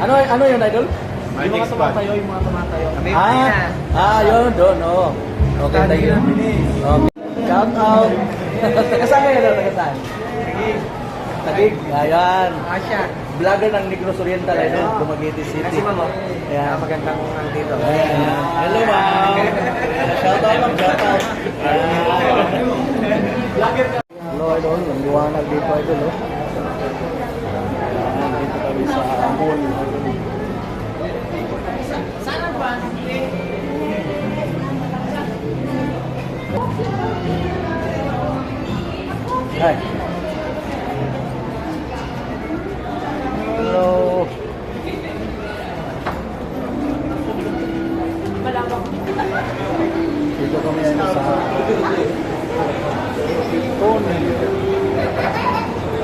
Ano ano yun, idol? My yung mga tumatayo, yung mga tumatayo. Kami ah, ah, yun, doon, oo. Okay, thank you. Okay. Shout out. Kayo, idol? Taga saan? Tagig. Ayan. Asya. Vlogger ng Negros Oriental, idol. Dumaguete City. Kasi ma'am, oh. Ayan. magandang nandito. Ayan. Hello, ma'am. Shout out, ma'am. Shout out. Hello, idol. Ang liwanag dito, idol. Oh. Hi. Hello. Dito kami ano sa Tony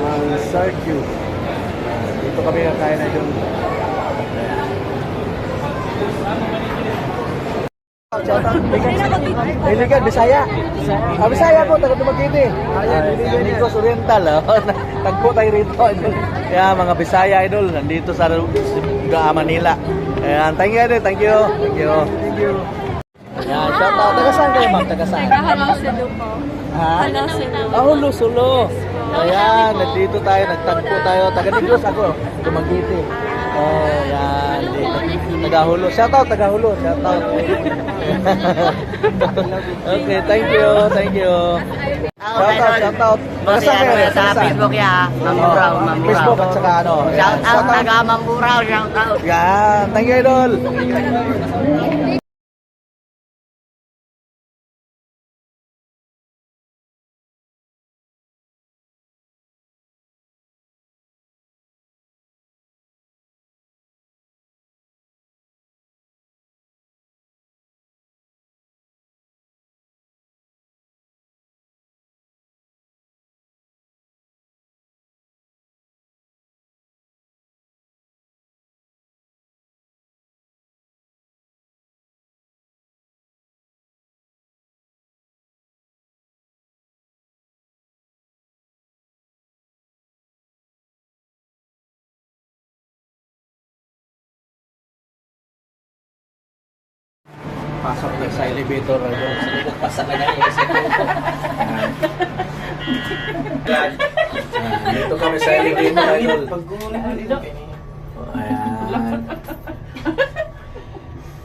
ang circuit. Dito kami kakain na doon. Iligan, Bisaya. Ah, Bisaya po, taga Dumaguete. Ayan, Negros Oriental. oh. Tagpo tayo rito. Kaya mga Bisaya idol, nandito sa Gaa, Manila. Ayan, thank you, idol. Thank you. Thank you. Thank you. Ayan, shout out. Taga saan kayo, ma'am? Taga saan? Naghahalang silo po. Ha? Silo. Ah, Sulo. Ayan, nandito tayo, nagtagpo tayo. Taga Negros ako, Dumaguete. Oh, yan. Dito. Taga Hulo. Shout out, taga Hulo. Shout out. okay, thank you, thank you. Shout out, shout out. Kayo? Taga Sa saan? Facebook ya, Mamuraw, Mamuraw. Facebook at saka ano. Shout out taga Mamuraw, shout out. Yan, thank you, idol. Pasok na sa elevator. idol. Pasok na yung isa ko. Dito kami sa elevator, idol. Ayan.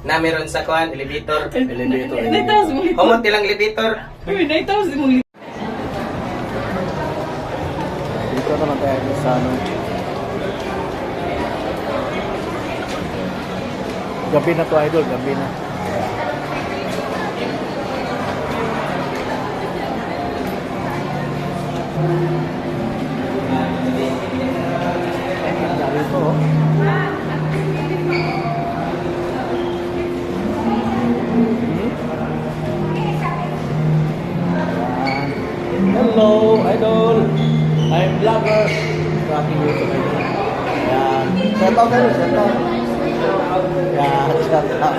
na meron sa kuan elevator. Elevator. Elevator. Humot nilang elevator. Uy, naitawas mo Dito naman tayo sa ano. Gabi na to idol, gabi na. Hello, idol. I'm vlogger. Tracking you to idol. Ayan. Shout out kayo, shout out. Ayan, shout out.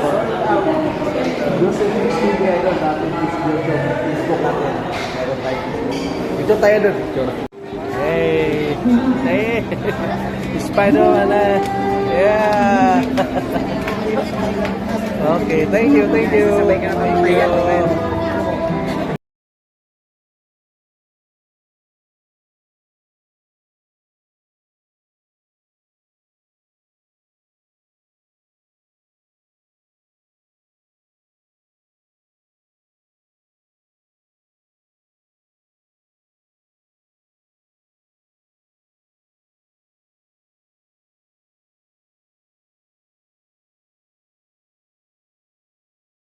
Joseph Mix TV idol natin is YouTube. Dito tayo. Hey! Hey! Spider-Man na. Yeah! okay, thank you, thank you. Thank you.